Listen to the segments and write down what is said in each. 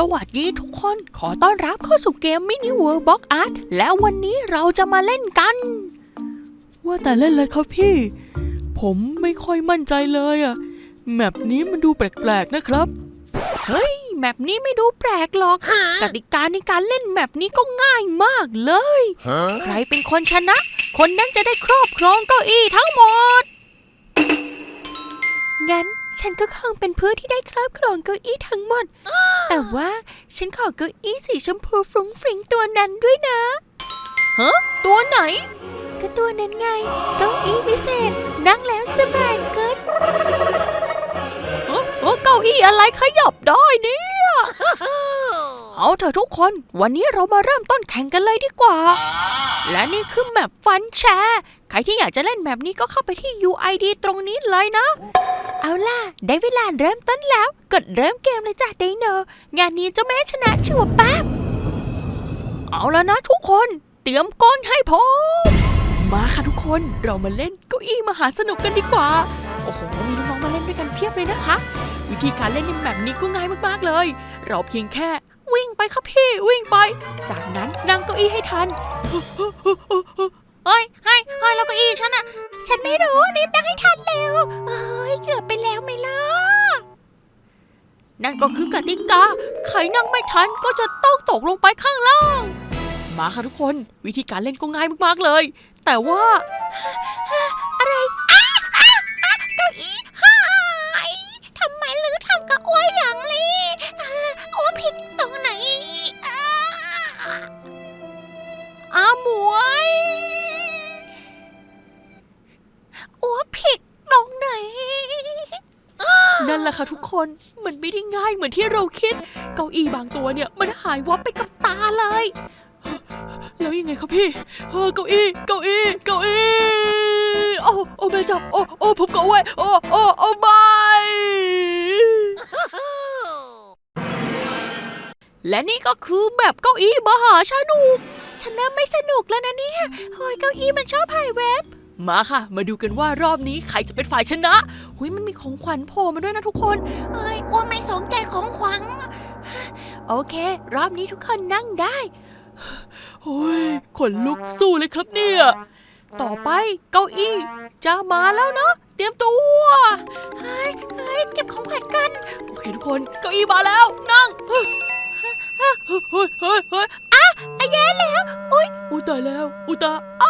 สวัสดีทุกคนขอต้อนรับเข้าสู่เกมมินิเวิร์บ็อกอาร์ตแล้ววันนี้เราจะมาเล่นกัน ว่าแต่เล่นเลยครับพี่ ผมไม่ค่อยมั่นใจเลยอะแมปนี้มันดูแปลกๆนะครับ เฮ้ย แมปนี้ไม่ดูแปลกหรอก กติกาในการเล่นแมปนี้ก็ง่ายมากเลย Huh? ใครเป็นคนชนะ คนนั้นจะได้ครอบครองเก้าอี้ทั้งหมดงั้น ฉันก็คงเป็นผู้ที่ได้ครอบครองเก้าอี้ทั้งหมด แต่ว่าฉันขอเก้าอี้สีชมพูฟรุ้งฟริ้งตัวนั้นด้วยนะ ฮะ ตัวไหน ก็ตัวนั้นไง เก้าอี้พิเศษ นั่งแล้วสบายเกินเอ้อเอ้อเก้าอี้อะไรขยับได้เนี่ย เอาเถอะทุกคน วันนี้เรามาเริ่มต้นแข่งกันเลยดีกว่า และนี่คือแมปฟันแชร์ ใครที่อยากจะเล่นแมปนี้ก็เข้าไปที่ UID ตรงนี้เลยนะ เอาล่ะ ได้เวลาเริ่มต้นแล้ว กดเริ่มเกมเลยจ้ะไดโน งานนี้เจ้าแม่ชนะชัวร์ป๊บเอาแล้วนะทุกคน เตรียมก้นให้พร้อมมาค่ะทุกคนเรามาเล่นเก้าอี้มหาสนุกกันดีกว่า โอ้โห มีน้องๆมาเล่นด้วยกันเพียบเลยนะคะ วิธีการเล่นในแบบนี้ก็ง่ายมากๆเลย เราเพียงแค่ วิ่งไปครับพี่วิ่งไป จากนั้นนั่งเก้าอี้ให้ทัน เฮ้ยให้ให้ยแล้วเก้าอี้ฉันอะฉันไม่รู้รีบนั่งให้ทันเร็วเอ้ยเกือบไปแล้วไหมล่ะ นั่นก็คือกติกา ใครนั่งไม่ทันก็จะต้องตกลงไปข้างล่าง มาค่ะทุกคนวิธีการเล่นก็ง่ายมากๆเลย แต่ว่า อะไรอ้าอ้าอ้าเก้าอี้หายทำไมลือทำกับอ้วยอย่างนี้อ่าอ้วผิดตรงไหนอ่าอาหมวย นั่นแหละค่ะทุกคนมันไม่ได้ง่ายเหมือนที่เราคิด เก้าอี้บางตัวเนี่ยมันหายวับไปกับตาเลย แล้วยังไงครับพี่เออเก้าอี้เก้าอี้เก้าอี้โอ้โอ้แม่จับโอ้โอ้ผมกาไว้โอ้โอ้โอ้ไม่และนี่ก็คือแบบเก้าอี้มหาสนุก ฉันเริ่มไม่สนุกแล้วนะเนี่ยเฮ้ยเก้าอี้มันชอบหายแวบมาค่ะ มาดูกันว่ารอบนี้ใครจะเป็นฝ่ายชนะ หุยมันมีของขวัญโผล่มาด้วยนะทุกคนเอ้ยอ้วไม่สนใจของขวัญโอเค รอบนี้ทุกคนนั่งได้โอ้ยขนลุกสู้เลยครับเนี่ย ต่อไปเก้าอี้จะมาแล้วนะเตรียมตัวเฮ้ยเฮ้ยเก็บของขวัญกัน โอเคทุกคนเก้าอี้มาแล้ว นั่งเฮ้ยเฮ้ยเฮ้ยเฮ้ยเฮ้ยอะอะแย่แล้วอุ้ยอุ้ยตายแล้ว อุ้ยตายอ้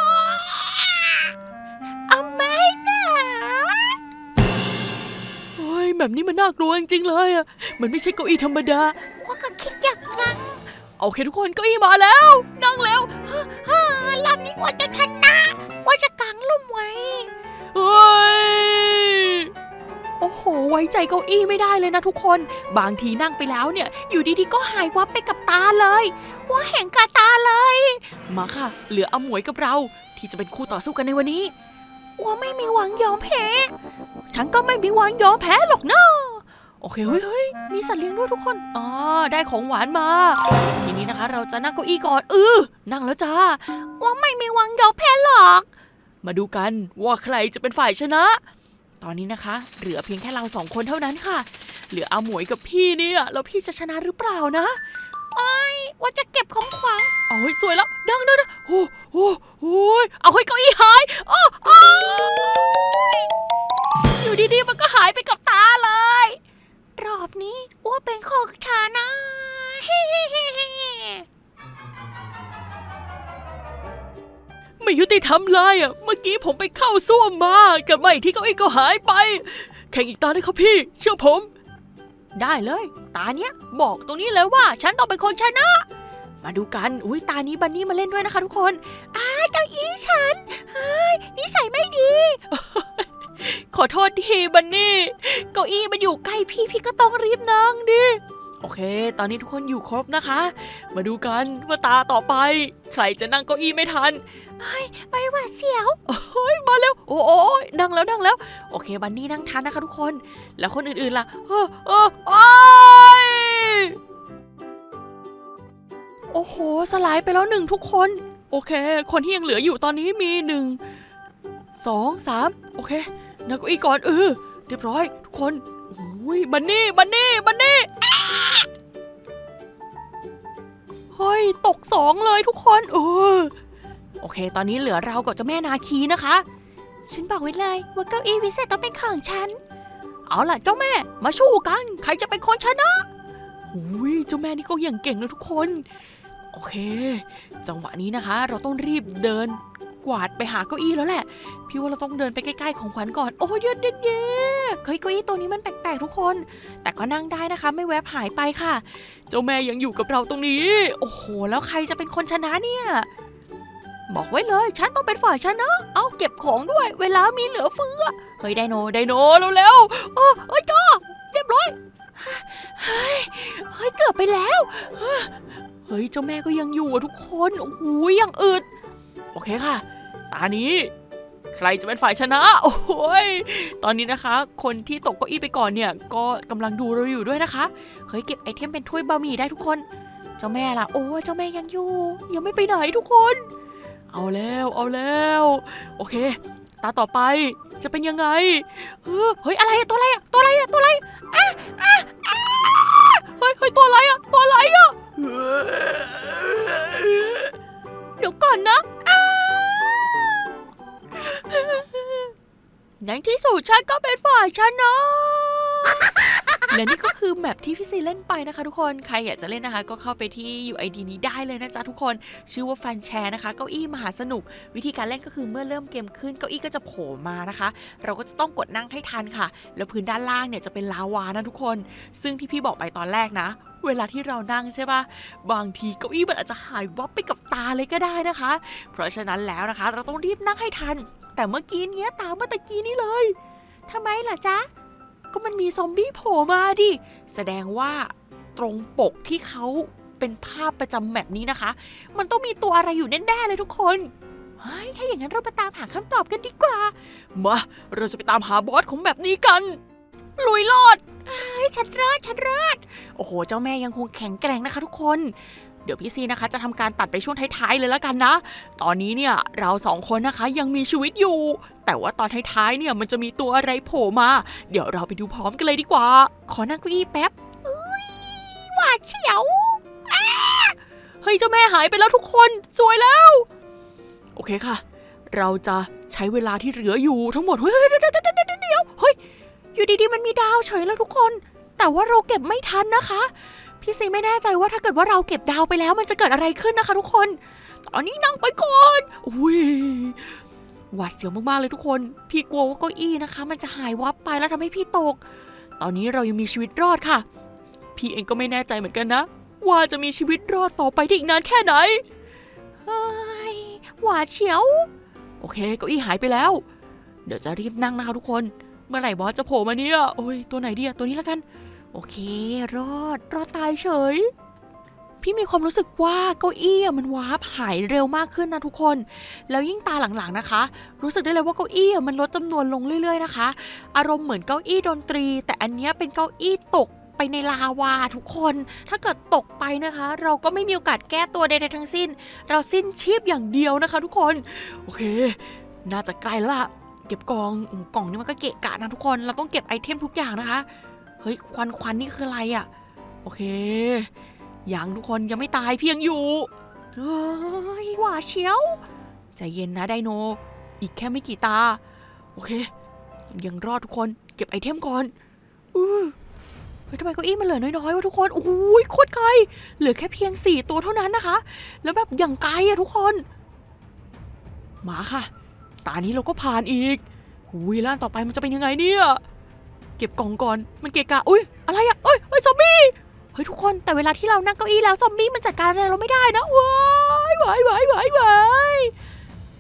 แบบนี้มันน่ากลัวจริงๆเลยอะ มันไม่ใช่เก้าอี้ธรรมดา ว่าก็คิดอยากนั่งโอเคทุกคนเก้าอี้มาแล้ว นั่งแล้วฮ่ารอบนี้ว่าจะชนะ ว่าจะกางล่มไว้เฮ้ยโอ้โห ไว้ใจเก้าอี้ไม่ได้เลยนะทุกคน บางทีนั่งไปแล้วเนี่ย อยู่ดีๆก็หายวับไปกับตาเลย ว่าแห่งกาตาเลย มาค่ะ เหลืออมวยกับเรา ที่จะเป็นคู่ต่อสู้กันในวันนี้ว่าไม่มีหวังยอมแพ้ ฉันก็ไม่มีหวังยอมแพ้หรอกนะโอเคเฮ้ยเฮ้ยมีสัตว์เลี้ยงด้วยทุกคนอ๋อได้ของหวานมา ทีนี้นะคะ เราจะนั่งเก้าอี้ก่อนเออนั่งแล้วจ้าว่าไม่มีหวังยอมแพ้หรอก มาดูกันว่าใครจะเป็นฝ่ายชนะ ตอนนี้นะคะ เหลือเพียงแค่เราสองคนเท่านั้นค่ะ เหลืออาหมวยกับพี่เนี่ยแล้วพี่จะชนะหรือเปล่านะไอ้ยว่าจะเก็บของขวัญเอาเฮ้ยสวยแล้วดังดังดังโอ้โหโอ้ยเอาให้เก้าอี้หายโอ้โอ้ย อยู่ดีๆมันก็หายไปกับตาเลย รอบนี้อ้วเป็นของชานะไม่ยุติธรรมเลยอะ เมื่อกี้ผมไปเข้าซ่วมมากับไม่ที่เก้าอี้ก็หายไป แข่งอีกตาได้ครับพี่ เชื่อผม ได้เลย ตาเนี้ยบอกตรงนี้เลยว่า ฉันต้องเป็นคนชนะ มาดูกัน อุ้ยตานี้บันนี่มาเล่นด้วยนะคะทุกคนอ้าเก้าอี้ฉันเฮ้ยนิสัยไม่ดี ขอโทษทีบันนี่ เก้าอี้มันอยู่ใกล้พี่พี่ก็ต้องรีบนั่งดิ โอเค ตอนนี้ทุกคนอยู่ครบนะคะ มาดูกันว่าตาต่อไป ใครจะนั่งเก้าอี้ไม่ทันเฮ้ยไปหวาดเสียวโอ้ยมาเร็วโอ้โอ้ยนั่งแล้วนั่งแล้ว โอเค บันนี่นั่งทันนะคะทุกคน แล้วคนอื่นๆล่ะเออเออโอ้ยโอ้โห สลายไปแล้วหนึ่งทุกคน โอเค คนที่ยังเหลืออยู่ตอนนี้มีหนึ่งสองสามโอเค นั่งเก้าอี้ก่อนเออเรียบร้อย ทุกคนโอ้ยบันนี่บันนี่บันนี่เฮ้ยตกสองเลยทุกคนเออโอเค ตอนนี้เหลือเรากับเจ้าแม่นาคีนะคะ ฉันบอกไว้เลยว่าเก้าอี้วิเศษต้องเป็นของฉัน เอาล่ะเจ้าแม่มาสู้กัน ใครจะเป็นคนชนะอุ้ยเจ้าแม่นี่ก็อยังเก่งเลยทุกคน โอเค จังหวะนี้นะคะ เราต้องรีบเดิน กวาดไปหาเก้าอี้แล้วแหละ พี่ว่าเราต้องเดินไปใกล้ๆของขวัญก่อน โอ้ยเย็นเย็นเย็นเฮ้ยเก้าอี้ตัวนี้มันแปลกๆทุกคน แต่ก็นั่งได้นะคะ ไม่แวบหายไปค่ะ เจ้าแม่ยังอยู่กับเราตรงนี้ โอ้โห แล้วใครจะเป็นคนชนะเนี่ย บอกไว้เลย ฉันต้องเป็นฝ่ายชนะ เอาเก็บของด้วย เวลามีเหลือเฟือ เฮ้ยไดโนไดโนเร็วๆเอ้ยจ้าเรียบร้อย เฮ้ย เฮ้ยเกือบไปแล้วเฮ้ย เจ้าแม่ก็ยังอยู่อะทุกคน โอ้โหยังอึด โอเคค่ะ ตานี้ ใครจะเป็นฝ่ายชนะ โอ้ย ตอนนี้นะคะ คนที่ตกเก้าอี้ไปก่อนเนี่ย ก็กำลังดูเราอยู่ด้วยนะคะ เฮ้ยเก็บไอเทมเป็นถ้วยบะหมี่ได้ทุกคน เจ้าแม่ล่ะ โอ้เจ้าแม่ยังอยู่ ยังไม่ไปไหนทุกคน เอาแล้ว เอาแล้ว โอเค ตาต่อไปจะเป็นยังไง เฮ้ยอะไรอะตัวอะไรอะตัวอะไรอะตัวอะไรอะอะอะเฮ้ยเฮ้ยตัวอะไรอะตัวอะไรอะ ฉันก็เป็นฝ่ายชนะ และนี่ก็คือแมปที่พี่ซีเล่นไปนะคะ ทุกคนใครอยากจะเล่นนะคะ ก็เข้าไปที่ UID นี้ได้เลยนะจ๊ะทุกคนชื่อว่าแฟนแชร์นะคะเก้าอี้มหาสนุก วิธีการเล่นก็คือเมื่อเริ่มเกมขึ้นเก้าอี้ก็จะโผล่มานะคะ เราก็จะต้องกดนั่งให้ทันค่ะ แล้วพื้นด้านล่างเนี่ยจะเป็นลาวานะทุกคน ซึ่งที่พี่บอกไปตอนแรกนะเวลาที่เรานั่งใช่ปะบางทีเก้าอี้มันอาจจะหายวับไปกับตาเลยก็ได้นะคะ เพราะฉะนั้นแล้วนะคะ เราต้องรีบนั่งให้ทัน แต่เมื่อกี้เนี้ยตามเมื่อตะกี้นี้เลยทำไมล่ะจ๊ะ ก็มันมีซอมบี้โผล่มาดิ แสดงว่าตรงปกที่เขาเป็นภาพประจำแมปนี้นะคะ มันต้องมีตัวอะไรอยู่แน่ๆเลยทุกคนเฮ้ยถ้าอย่างนั้นเราไปตามหาคำตอบกันดีกว่า มา เราจะไปตามหาบอสของแบบนี้กัน ลุยโลดเฮ้ยฉันรอดฉันรอดโอ้โห เจ้าแม่ยังคงแข็งแกร่งนะคะทุกคน ดี๋ยวพี่ซีนะคะ จะทำการตัดไปช่วงท้ายๆเลยแล้วกันนะ ตอนนี้เนี่ยเราสองคนนะคะยังมีชีวิตอยู่ แต่ว่าตอนท้ายๆเนี่ยมันจะมีตัวอะไรโผล่มา เดี๋ยวเราไปดูพร้อมกันเลยดีกว่า ขอนั่งเก้าอี้แป๊บอุ้ยหวาดเฉียวเฮ้ยเจ้าแม่หายไปแล้วทุกคนสวยแล้ว โอเคค่ะ เราจะใช้เวลาที่เหลืออยู่ทั้งหมดเฮ้ยเดี๋ยวเดี๋ยวเดี๋ยวเดี๋ยวเฮ้ยอยู่ดีๆมันมีดาวเฉยแล้วทุกคน แต่ว่าเราเก็บไม่ทันนะคะ พี่ซีไม่แน่ใจว่าถ้าเกิดว่าเราเก็บดาวไปแล้ว มันจะเกิดอะไรขึ้นนะคะ ทุกคน ตอนนี้นั่งไปก่อนอุ้ยหวาดเสียวมากๆเลยทุกคน พี่กลัวว่าเก้าอี้นะคะ มันจะหายวับไปแล้วทำให้พี่ตก ตอนนี้เรายังมีชีวิตรอดค่ะ พี่เองก็ไม่แน่ใจเหมือนกันนะ ว่าจะมีชีวิตรอดต่อไปได้อีกนานแค่ไหนหวาดเฉียว โอเคเก้าอี้หายไปแล้ว เดี๋ยวจะรีบนั่งนะคะ ทุกคน เมื่อไหร่บอสจะโผล่มาเนี่ย โอ้ยตัวไหนดีอะตัวนี้แล้วกัน โอเค รอด รอดตายเฉย พี่มีความรู้สึกว่าเก้าอี้มันวาร์ปหายเร็วมากขึ้นนะทุกคน แล้วยิ่งตาหลังๆนะคะ รู้สึกได้เลยว่าเก้าอี้มันลดจำนวนลงเรื่อยๆนะคะ อารมณ์เหมือนเก้าอี้ดนตรี แต่อันนี้เป็นเก้าอี้ตกไปในลาวาทุกคน ถ้าเกิดตกไปนะคะ เราก็ไม่มีโอกาสแก้ตัวใดๆทั้งสิ้น เราสิ้นชีพอย่างเดียวนะคะ ทุกคน โอเค น่าจะใกล้ละ เก็บกองกล่องนี้มันก็เกะกะนะทุกคน เราต้องเก็บไอเทมทุกอย่างนะคะ เฮ้ยควันควันนี่คืออะไรอะ่ะ โอเคยังทุกคนยังไม่ตายเพียงอยู่เฮ้ยหว่าเชียวใจเย็นนะไดโน อีกแค่ไม่กี่ตา โอเค ยังรอดทุกคนเก็บไอเทมก่อนอือเฮ้ยทำไมเก้าอี้มันเหลือน้อยๆวะทุกคน โอ้โหโคตรไกล เหลือแค่เพียงสี่ตัวเท่านั้นนะคะ แล้วแบบอย่างไกลอะทุกคน มาค่ะ ตานี้เราก็ผ่านอีกหุยล้านต่อไปมันจะเป็นยังไงเนี่ย เก็บกล่องก่อน มันเกะกะ อุ้ยอะไรอะเอ้ยเฮ้ยซอมบี้ เฮ้ยทุกคน แต่เวลาที่เรานั่งเก้าอี้แล้วซอมบี้มันจัดการอะไรเราไม่ได้นะว้ายว้ายว้ายว้ายว้าย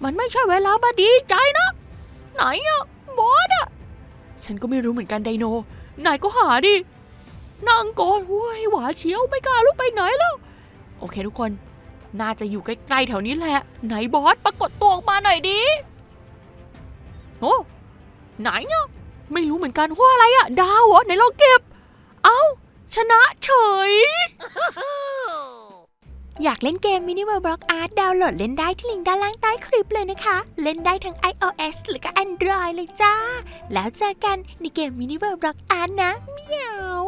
มันไม่ใช่เวลามาดีใจนะ ไหนอะบอสอะฉันก็ไม่รู้เหมือนกันไดโน นายก็หาดิ นั่งก่อนว้ยหวาเชียวไม่กล้าลุกไปไหนแล้ว โอเคทุกคน น่าจะอยู่ใกล้ๆแถวนี้แหละ ไหนบอสปรากฏตัวออกมาหน่อยดิ โอ้ไหนเนี่ย ไม่รู้เหมือนกันว่าอะไรอะดาวเหรอไหนลองเก็บ เอ้า ชนะเฉย อยากเล่นเกม Mini World Block Art ดาวน์โหลดเล่นได้ที่ลิงก์ด้านล่างใต้คลิปเลยนะคะ เล่นได้ทั้ง iOS หรือก็ Android เลยจ้า แล้วเจอกันในเกม Mini World Block Art นะเมียว